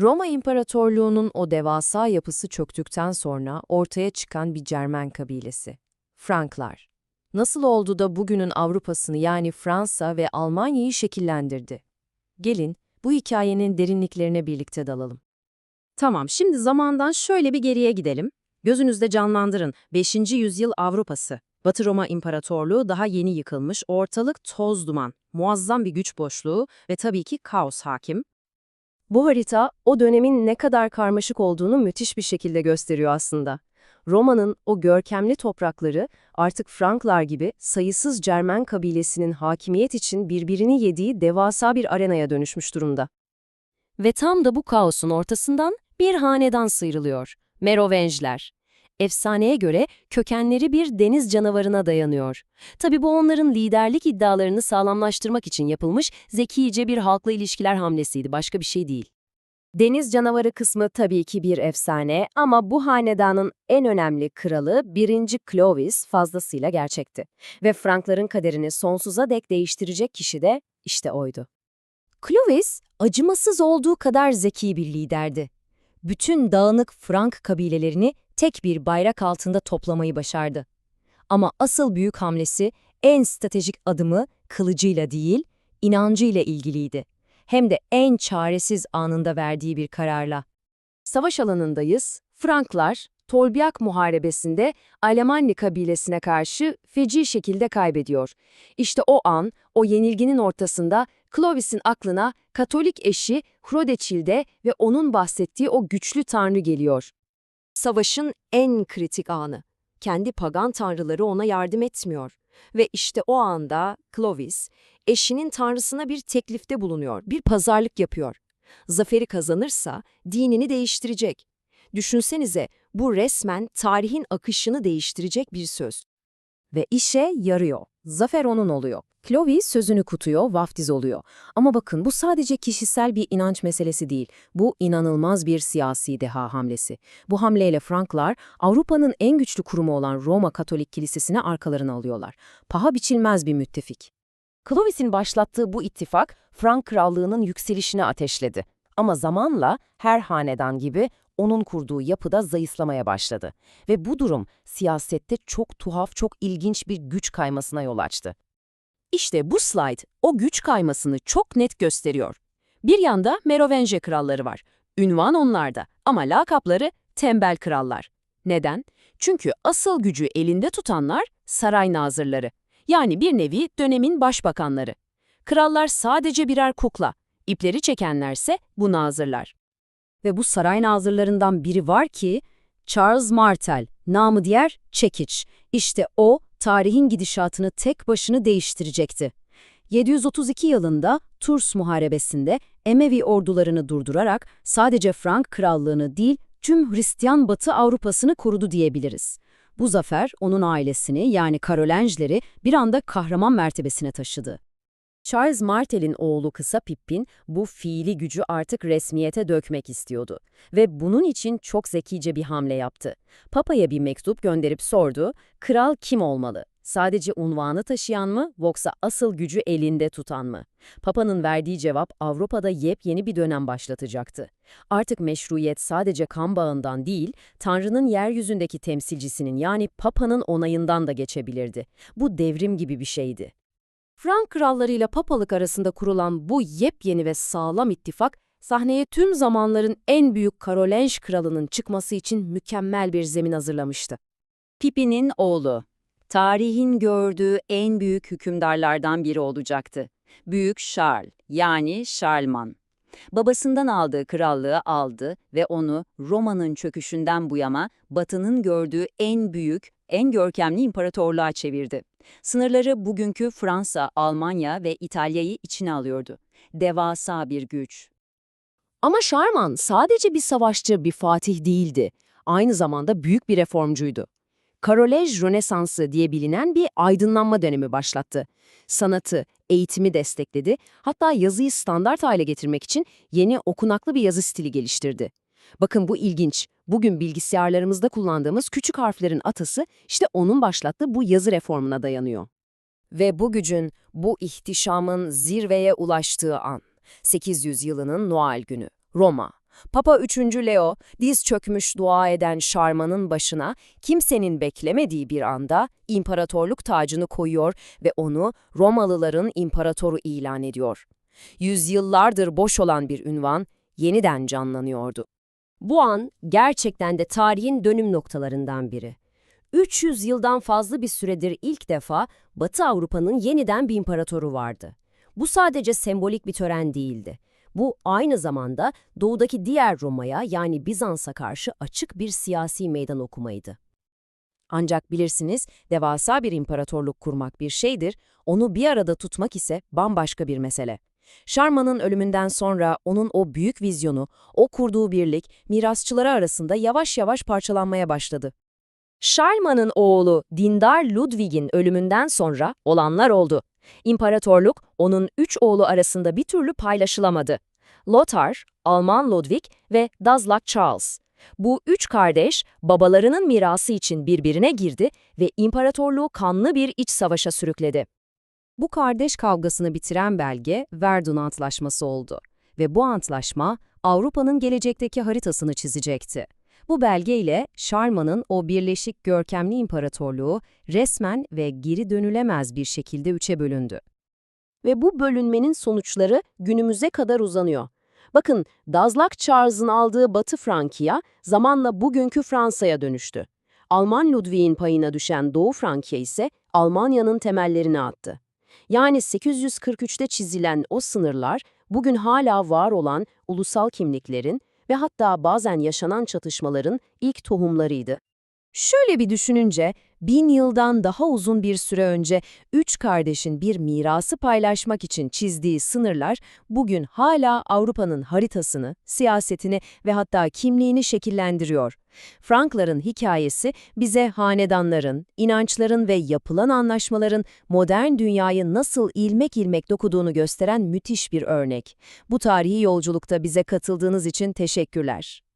Roma İmparatorluğu'nun o devasa yapısı çöktükten sonra ortaya çıkan bir Cermen kabilesi. Franklar. Nasıl oldu da bugünün Avrupa'sını yani Fransa ve Almanya'yı şekillendirdi? Gelin bu hikayenin derinliklerine birlikte dalalım. Tamam, şimdi zamandan şöyle bir geriye gidelim. Gözünüzde canlandırın 5. yüzyıl Avrupa'sı. Batı Roma İmparatorluğu daha yeni yıkılmış, ortalık toz duman, muazzam bir güç boşluğu ve tabii ki kaos hakim. Bu harita o dönemin ne kadar karmaşık olduğunu müthiş bir şekilde gösteriyor aslında. Roma'nın o görkemli toprakları artık Franklar gibi sayısız Cermen kabilesinin hakimiyet için birbirini yediği devasa bir arenaya dönüşmüş durumda. Ve tam da bu kaosun ortasından bir hanedan sıyrılıyor. Merovenjler. Efsaneye göre kökenleri bir deniz canavarına dayanıyor. Tabi bu onların liderlik iddialarını sağlamlaştırmak için yapılmış zekice bir halkla ilişkiler hamlesiydi, başka bir şey değil. Deniz canavarı kısmı tabii ki bir efsane ama bu hanedanın en önemli kralı 1. Clovis fazlasıyla gerçekti. Ve Frankların kaderini sonsuza dek değiştirecek kişi de işte oydu. Clovis, acımasız olduğu kadar zeki bir liderdi. Bütün dağınık Frank kabilelerini tek bir bayrak altında toplamayı başardı. Ama asıl büyük hamlesi, en stratejik adımı kılıcıyla değil, inancıyla ilgiliydi. Hem de en çaresiz anında verdiği bir kararla. Savaş alanındayız. Franklar, Tolbiak Muharebesi'nde Alemanli kabilesine karşı feci şekilde kaybediyor. İşte o an, o yenilginin ortasında Clovis'in aklına Katolik eşi Hrodeçilde ve onun bahsettiği o güçlü tanrı geliyor. Savaşın en kritik anı. Kendi pagan tanrıları ona yardım etmiyor. Ve işte o anda Clovis, eşinin tanrısına bir teklifte bulunuyor, bir pazarlık yapıyor. Zaferi kazanırsa dinini değiştirecek. Düşünsenize, bu resmen tarihin akışını değiştirecek bir söz. Ve işe yarıyor. Zafer onun oluyor. Clovis sözünü kutuyor, vaftiz oluyor. Ama bakın bu sadece kişisel bir inanç meselesi değil. Bu inanılmaz bir siyasi deha hamlesi. Bu hamleyle Franklar Avrupa'nın en güçlü kurumu olan Roma Katolik Kilisesi'ni arkalarına alıyorlar. Paha biçilmez bir müttefik. Clovis'in başlattığı bu ittifak Frank krallığının yükselişini ateşledi. Ama zamanla her hanedan gibi onun kurduğu yapıda zayıflamaya başladı. Ve bu durum siyasette çok tuhaf, çok ilginç bir güç kaymasına yol açtı. İşte bu slide o güç kaymasını çok net gösteriyor. Bir yanda Merovenge kralları var. Ünvan onlarda ama lakapları tembel krallar. Neden? Çünkü asıl gücü elinde tutanlar saray nazırları. Yani bir nevi dönemin başbakanları. Krallar sadece birer kukla, ipleri çekenlerse bu nazırlar. Ve bu saray nazırlarından biri var ki Charles Martel, namı diğer Çekiç. İşte o tarihin gidişatını tek başına değiştirecekti. 732 yılında Turs Muharebesi'nde Emevi ordularını durdurarak sadece Frank krallığını değil tüm Hristiyan Batı Avrupa'sını korudu diyebiliriz. Bu zafer onun ailesini yani Karolenjleri bir anda kahraman mertebesine taşıdı. Charles Martel'in oğlu kısa Pippin bu fiili gücü artık resmiyete dökmek istiyordu ve bunun için çok zekice bir hamle yaptı. Papa'ya bir mektup gönderip sordu, kral kim olmalı? Sadece unvanı taşıyan mı yoksa asıl gücü elinde tutan mı? Papa'nın verdiği cevap Avrupa'da yepyeni bir dönem başlatacaktı. Artık meşruiyet sadece kan bağından değil, Tanrı'nın yeryüzündeki temsilcisinin yani Papa'nın onayından da geçebilirdi. Bu devrim gibi bir şeydi. Frank krallarıyla papalık arasında kurulan bu yepyeni ve sağlam ittifak, sahneye tüm zamanların en büyük Karolenj kralının çıkması için mükemmel bir zemin hazırlamıştı. Pippin'in oğlu, tarihin gördüğü en büyük hükümdarlardan biri olacaktı. Büyük Charles yani Charlemagne. Babasından aldığı krallığı aldı ve onu Roma'nın çöküşünden bu yana Batı'nın gördüğü en büyük, en görkemli imparatorluğa çevirdi. Sınırları bugünkü Fransa, Almanya ve İtalya'yı içine alıyordu. Devasa bir güç. Ama Şarman sadece bir savaşçı, bir fatih değildi. Aynı zamanda büyük bir reformcuydu. Karolej Rönesansı diye bilinen bir aydınlanma dönemi başlattı. Sanatı, eğitimi destekledi, hatta yazıyı standart hale getirmek için yeni okunaklı bir yazı stili geliştirdi. Bakın bu ilginç. Bugün bilgisayarlarımızda kullandığımız küçük harflerin atası işte onun başlattığı bu yazı reformuna dayanıyor. Ve bu gücün, bu ihtişamın zirveye ulaştığı an. 800 yılının Noel günü. Roma. Papa 3. Leo, diz çökmüş dua eden Şarman'ın başına kimsenin beklemediği bir anda imparatorluk tacını koyuyor ve onu Romalıların imparatoru ilan ediyor. Yüzyıllardır boş olan bir ünvan yeniden canlanıyordu. Bu an gerçekten de tarihin dönüm noktalarından biri. 300 yıldan fazla bir süredir ilk defa Batı Avrupa'nın yeniden bir imparatoru vardı. Bu sadece sembolik bir tören değildi. Bu aynı zamanda doğudaki diğer Roma'ya yani Bizans'a karşı açık bir siyasi meydan okumaydı. Ancak bilirsiniz devasa bir imparatorluk kurmak bir şeydir, onu bir arada tutmak ise bambaşka bir mesele. Şarman'ın ölümünden sonra onun o büyük vizyonu, o kurduğu birlik mirasçıları arasında yavaş yavaş parçalanmaya başladı. Şarman'ın oğlu dindar Ludwig'in ölümünden sonra olanlar oldu. İmparatorluk onun üç oğlu arasında bir türlü paylaşılamadı. Lothar, Alman Ludwig ve Dazlak Charles. Bu üç kardeş babalarının mirası için birbirine girdi ve imparatorluğu kanlı bir iç savaşa sürükledi. Bu kardeş kavgasını bitiren belge Verdun Antlaşması oldu ve bu antlaşma Avrupa'nın gelecekteki haritasını çizecekti. Bu belgeyle Şarman'ın o birleşik görkemli imparatorluğu resmen ve geri dönülemez bir şekilde üçe bölündü. Ve bu bölünmenin sonuçları günümüze kadar uzanıyor. Bakın, Dazlak Charles'ın aldığı Batı Frankya zamanla bugünkü Fransa'ya dönüştü. Alman Ludwig'in payına düşen Doğu Frankya ise Almanya'nın temellerini attı. Yani 843'te çizilen o sınırlar bugün hala var olan ulusal kimliklerin ve hatta bazen yaşanan çatışmaların ilk tohumlarıydı. Şöyle bir düşününce, bin yıldan daha uzun bir süre önce üç kardeşin bir mirası paylaşmak için çizdiği sınırlar bugün hala Avrupa'nın haritasını, siyasetini ve hatta kimliğini şekillendiriyor. Frankların hikayesi bize hanedanların, inançların ve yapılan anlaşmaların modern dünyayı nasıl ilmek ilmek dokuduğunu gösteren müthiş bir örnek. Bu tarihi yolculukta bize katıldığınız için teşekkürler.